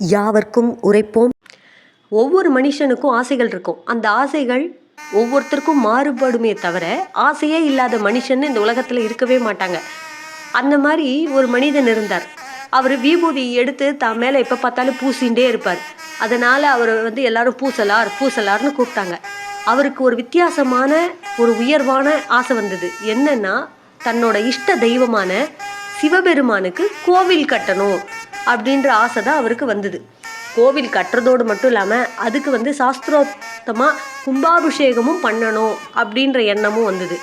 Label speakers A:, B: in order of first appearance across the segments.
A: யாவர்க்கும் உரைப்போம். ஒவ்வொரு மனுஷனுக்கும் ஆசைகள் இருக்கும். அந்த ஆசைகள் ஒவ்வொருத்தருக்கும் மாறுபடுமே தவிர ஆசையே இல்லாத மனுஷன் இந்த உலகத்தில் இருக்கவே மாட்டாங்க. அந்த மாதிரி ஒரு மனிதன் இருந்தார். அவர் விபூதி எடுத்து தான் மேலே எப்போ பார்த்தாலும் பூசிகிட்டே இருப்பார். அதனால் அவர் வந்து எல்லாரும் பூசலார் பூசலார்னு கூப்பிட்டாங்க. அவருக்கு ஒரு வித்தியாசமான ஒரு உயர்வான ஆசை வந்தது. என்னன்னா தன்னோட இஷ்ட தெய்வமான சிவபெருமானுக்கு கோவில் கட்டணும். அப்படின்ற ஆசை தான் அவருக்கு வந்தது. கோவில் கட்டுறதோடு மட்டும் இல்லாமல் அதுக்கு வந்து சாஸ்திரோத்தமாக கும்பாபிஷேகமும் பண்ணணும் அப்படின்ற எண்ணமும் வந்தது.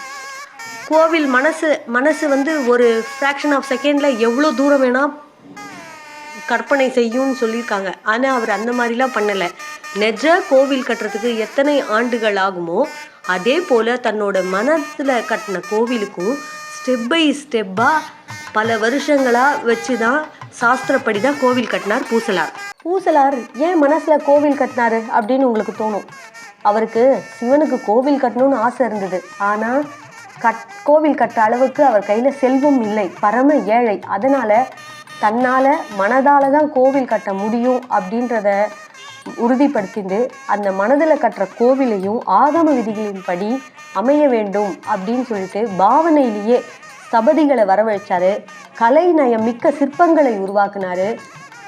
A: கோவில் மனசு மனசு வந்து ஒரு ஃப்ராக்ஷன் ஆஃப் செகண்டில் எவ்வளோ தூரம் வேணால் கற்பனை செய்யும்னு சொல்லியிருக்காங்க. ஆனால் அவர் அந்த மாதிரிலாம் பண்ணலை. நெஜ கோவில் கட்டுறதுக்கு எத்தனை ஆண்டுகள் ஆகுமோ அதே போல் தன்னோட மனசில் கட்டின கோவிலுக்கும் ஸ்டெப் பை ஸ்டெப்பாக பல வருஷங்களாக வச்சு தான் சாஸ்திரப்படி தான் கோவில் கட்டினார் பூசலார். பூசலார் ஏன் மனசில் கோவில் கட்டினாரு அப்படின்னு உங்களுக்கு தோணும்? அவருக்கு சிவனுக்கு கோவில் கட்டணும்னு ஆசை இருந்தது. ஆனால் கட் கோவில் கட்டுற அளவுக்கு அவர் கையில் செல்வம் இல்லை. பரம ஏழை. அதனால் தன்னால் மனதால் தான் கோவில் கட்ட முடியும் அப்படின்றத உறுதிப்படுத்திட்டு அந்த மனதில் கட்டுற கோவிலையும் ஆகம விதிகளின்படி அமைய வேண்டும் அப்படின்னு சொல்லிட்டு பாவனையிலேயே சபதிகளை வரவழைச்சாரு. கலைநயம் மிக்க சிற்பங்களை உருவாக்குனாரு.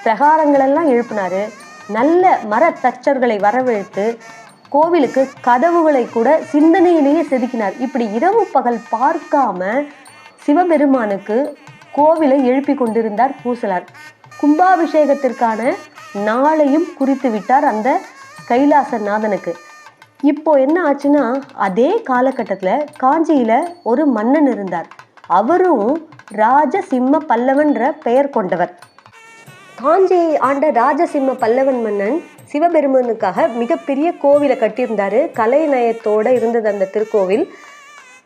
A: பிரகாரங்களெல்லாம் எழுப்பினாரு. நல்ல மரத்தச்சர்களை வரவழைத்து கோவிலுக்கு கதவுகளை கூட சிந்தனையிலேயே செதுக்கினார். இப்படி இரவு பகல் பார்க்காம சிவபெருமானுக்கு கோவிலை எழுப்பி கொண்டிருந்தார் பூசலார். கும்பாபிஷேகத்திற்கான நாளையும் குறித்து விட்டார் அந்த கைலாசநாதனுக்கு. இப்போ என்ன ஆச்சுன்னா அதே காலகட்டத்தில் காஞ்சியில் ஒரு மன்னன் இருந்தார். அவரும் ராஜசிம்ம பல்லவன்ற பெயர் கொண்டவர். காஞ்சியை ஆண்ட ராஜசிம்ம பல்லவன் மன்னன் சிவபெருமனுக்காக மிகப்பெரிய கோவிலை கட்டியிருந்தார். கலைநயத்தோடு இருந்தது அந்த திருக்கோவில்.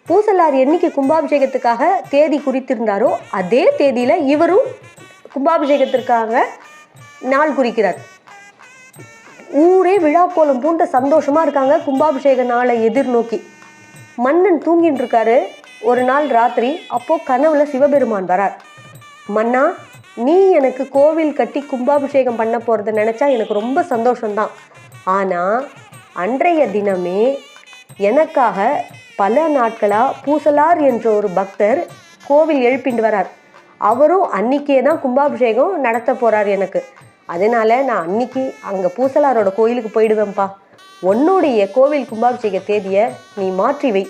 A: பூசலார் என்னைக்கு கும்பாபிஷேகத்துக்காக தேதி குறித்திருந்தாரோ அதே தேதியில் இவரும் கும்பாபிஷேகத்திற்காக நாள் குறிக்கிறார். ஊரே விழாக்கோலம் பூண்ட சந்தோஷமாக இருக்காங்க கும்பாபிஷேக நாளை எதிர்நோக்கி. மன்னன் தூங்கின்னு இருக்காரு ஒரு நாள் ராத்திரி அப்போது கனவுல சிவபெருமான் வரார். மன்னா நீ எனக்கு கோவில் கட்டி கும்பாபிஷேகம் பண்ண போகிறத நினச்சா எனக்கு ரொம்ப சந்தோஷம்தான். ஆனால் அன்றைய தினமே எனக்காக பல நாட்களாக பூசலார் என்ற ஒரு பக்தர் கோவில் எழுப்பிண்டு வரார். அவரும் அன்னைக்கே தான் கும்பாபிஷேகம் நடத்த போகிறார் எனக்கு. அதனால நான் அன்னைக்கு அங்கே பூசலாரோட கோயிலுக்கு போயிடுவேன்ப்பா. உன்னுடைய கோவில் கும்பாபிஷேக தேதியை நீ மாற்றி வை.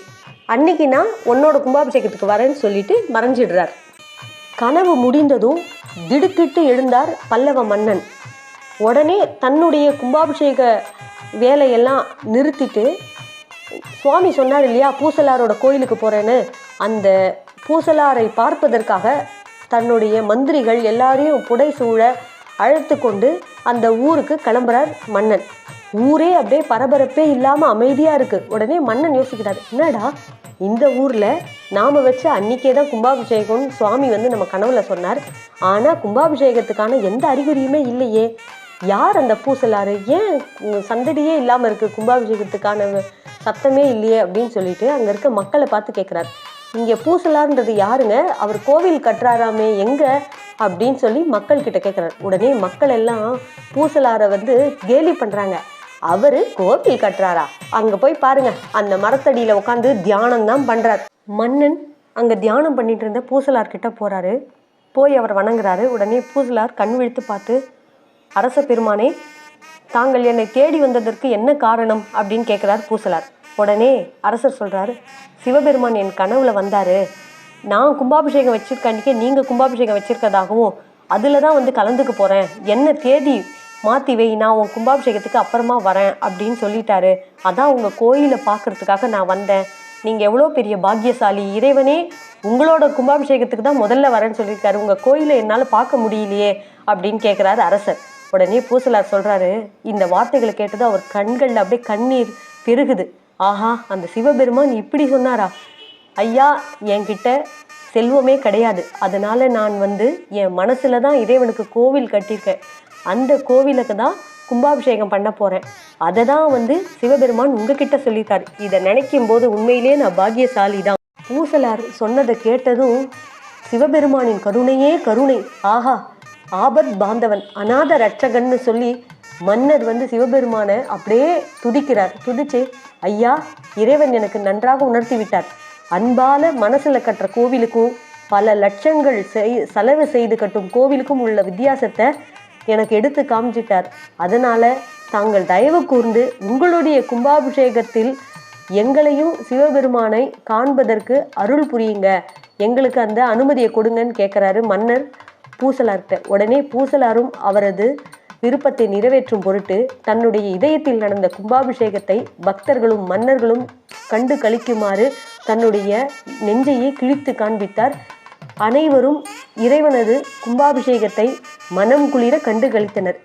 A: அன்னைக்கு நான் உன்னோட கும்பாபிஷேகத்துக்கு வரேன்னு சொல்லிட்டு மறைஞ்சிடுறார். கனவு முடிந்ததும் திடுக்கிட்டு எழுந்தார் பல்லவ மன்னன். உடனே தன்னுடைய கும்பாபிஷேக வேலையெல்லாம் நிறுத்திட்டு சுவாமி சொன்னார் இல்லையா பூசலாரோட கோயிலுக்கு போகிறேன்னு அந்த பூசலாரை பார்ப்பதற்காக தன்னுடைய மந்திரிகள் எல்லாரையும் புடைசூழ அழைத்து கொண்டு அந்த ஊருக்கு கிளம்புறார் மன்னன். ஊரே அப்படியே பரபரப்பே இல்லாமல் அமைதியாக இருக்குது உடனே மன்னன் யோசிக்கிறார் என்னடா இந்த ஊரில் நாம் வச்ச அன்னைக்கே தான் கும்பாபிஷேகம்னு சுவாமி வந்து நம்ம கனவுல சொன்னார். ஆனால் கும்பாபிஷேகத்துக்கான எந்த அறிகுறியுமே இல்லையே. யார் அந்த பூசலாறு? ஏன் சந்தடியே இல்லாமல் இருக்குது கும்பாபிஷேகத்துக்கான சத்தமே இல்லையே அப்படின்னு சொல்லிட்டு அங்கே இருக்க மக்களை பார்த்து கேட்குறாரு இங்கே பூசலாருன்றது யாருங்க? அவர் கோவில் கட்டுறாராமே எங்கே? அப்படின்னு சொல்லி மக்கள்கிட்ட கேட்குறாரு உடனே மக்கள் எல்லாம் பூசலாரை வந்து கேலி பண்ணுறாங்க அவர் கோவில் கட்டுறாரா? அங்கே போய் பாருங்க அந்த மரத்தடியில் உட்காந்து தியானம் தான் பண்றார். மன்னன் அங்கே தியானம் பண்ணிட்டு இருந்த பூசலார் கிட்ட போகிறாரு போய் அவர் வணங்குறாரு. உடனே பூசலார் கண் விழித்து பார்த்து அரச பெருமானே தாங்கள் என்னை தேடி வந்ததற்கு என்ன காரணம்? அப்படின்னு கேட்குறார் பூசலார். உடனே அரசர் சொல்கிறாரு சிவபெருமான் என் கனவுல வந்தார். நான் கும்பாபிஷேகம் வச்சிருக்க அன்றைக்கி நீங்கள் கும்பாபிஷேகம் வச்சிருக்கதாகவும் அதில் தான் வந்து கலந்துக்க போகிறேன் என்ன தேதி மாற்றி வை நான் உன் கும்பாபிஷேகத்துக்கு அப்புறமா வரேன் அப்படின்னு சொல்லிட்டாரு. அதான் உங்கள் கோயிலை பார்க்கறதுக்காக நான் வந்தேன். நீங்கள் எவ்வளோ பெரிய பாக்கியசாலி. இறைவனே உங்களோட கும்பாபிஷேகத்துக்கு தான் முதல்ல வரேன்னு சொல்லியிருக்காரு. உங்கள் கோயிலை என்னால் பார்க்க முடியலையே அப்படின்னு கேட்குறாரு அரசர். உடனே பூசலார் சொல்கிறாரு இந்த வார்த்தைகளை கேட்டது அவர் கண்களில் அப்படியே கண்ணீர் பெருகுது. ஆஹா அந்த சிவபெருமான் இப்படி சொன்னாரா? ஐயா என்கிட்ட செல்வமே கிடையாது. அதனால் நான் வந்து என் மனசில் தான் இறைவனுக்கு கோவில் கட்டியிருக்கேன். அந்த கோவிலுக்கு தான் கும்பாபிஷேகம் பண்ண போகிறேன் அதை தான் வந்து சிவபெருமான் உங்ககிட்ட சொல்லித்தார் இதை நினைக்கும் போது உண்மையிலேயே நான் பாக்கியசாலி தான். பூசலார் சொன்னதை கேட்டதும் சிவபெருமானின் கருணையே கருணை. ஆஹா ஆபத் பாந்தவன் அநாத ரட்சகன்னு சொல்லி மன்னர் வந்து சிவபெருமானை அப்படியே துதிக்கிறார். துதிச்சு ஐயா இறைவன் எனக்கு நன்றாக உணர்த்தி விட்டார். அன்பால மனசில் கட்டுற கோவிலுக்கும் பல லட்சங்கள் செய் செலவு செய்து கட்டும் கோவிலுக்கும் உள்ள வித்தியாசத்தை எனக்கு எடுத்து காமிச்சிட்டார். அதனால தாங்கள் தயவு கூர்ந்து உங்களுடைய கும்பாபிஷேகத்தில் எங்களையும் சிவபெருமானை காண்பதற்கு அருள் புரியுங்க. எங்களுக்கு அந்த அனுமதியை கொடுங்கன்னு கேட்குறாரு மன்னர் பூசலார்கிட்ட. உடனே பூசலாரும் அவரது விருப்பத்தை நிறைவேற்றும் பொருட்டு தன்னுடைய இதயத்தில் நடந்த கும்பாபிஷேகத்தை பக்தர்களும் மன்னர்களும் கண்டு கழிக்குமாறு தன்னுடைய நெஞ்சையே கிழித்து காண்பித்தார். அனைவரும் இறைவனது கும்பாபிஷேகத்தை மனம் குளிர கண்டு கழித்தனர்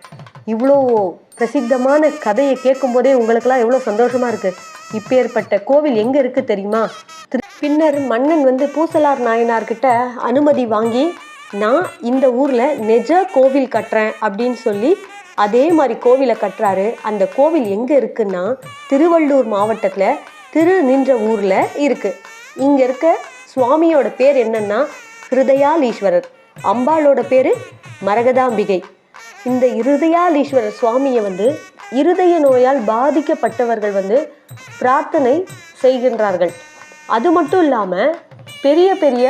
A: இவ்வளோ பிரசித்தமான கதையை கேட்கும்போதே உங்களுக்கெல்லாம் எவ்வளோ சந்தோஷமா இருக்கு. இப்பேற்பட்ட கோவில் எங்க இருக்கு தெரியுமா? திரு- பின்னர் மன்னன் வந்து பூசலார் நாயனார்கிட்ட அனுமதி வாங்கி நான் இந்த ஊர்ல நெஜ கோவில் கட்டுறேன் அப்படின்னு சொல்லி அதே மாதிரி கோவிலை கட்டுறாரு. அந்த கோவில் எங்க இருக்குன்னா திருவள்ளூர் மாவட்டத்தில் திரு நின்ற ஊரில் இருக்கு. இங்க இருக்க சுவாமியோட பேர் என்னன்னா ஹிருதயாலீஸ்வரர் அம்பாளோட பேர் மரகதாம்பிகை. இந்த இருதயாலீஸ்வரர் சுவாமியை வந்து இருதய நோயால் பாதிக்கப்பட்டவர்கள் வந்து பிரார்த்தனை செய்கின்றார்கள். அது மட்டும் இல்லாமல் பெரிய பெரிய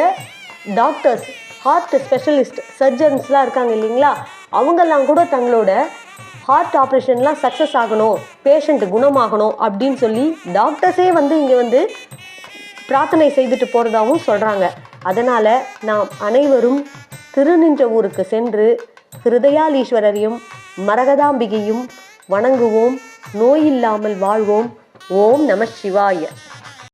A: டாக்டர்ஸ் ஹார்ட் ஸ்பெஷலிஸ்ட் சர்ஜன்ஸ்லாம் இருக்காங்க இல்லைங்களா? அவங்கெல்லாம் கூட தங்களோட ஹார்ட் ஆப்ரேஷன்லாம் சக்ஸஸ் ஆகணும் பேஷண்ட் குணமாகணும் அப்படின்னு சொல்லி டாக்டர்ஸே வந்து இங்கே வந்து பிரார்த்தனை செய்துட்டு போகிறதாகவும் சொல்கிறாங்க அதனால் நாம் அனைவரும் திருநின்ற ஊருக்கு சென்று ஹிருதயாலீஸ்வரரையும் மரகதாம்பிகையும் வணங்குவோம் நோயில்லாமல் வாழ்வோம். ஓம் நம சிவாய.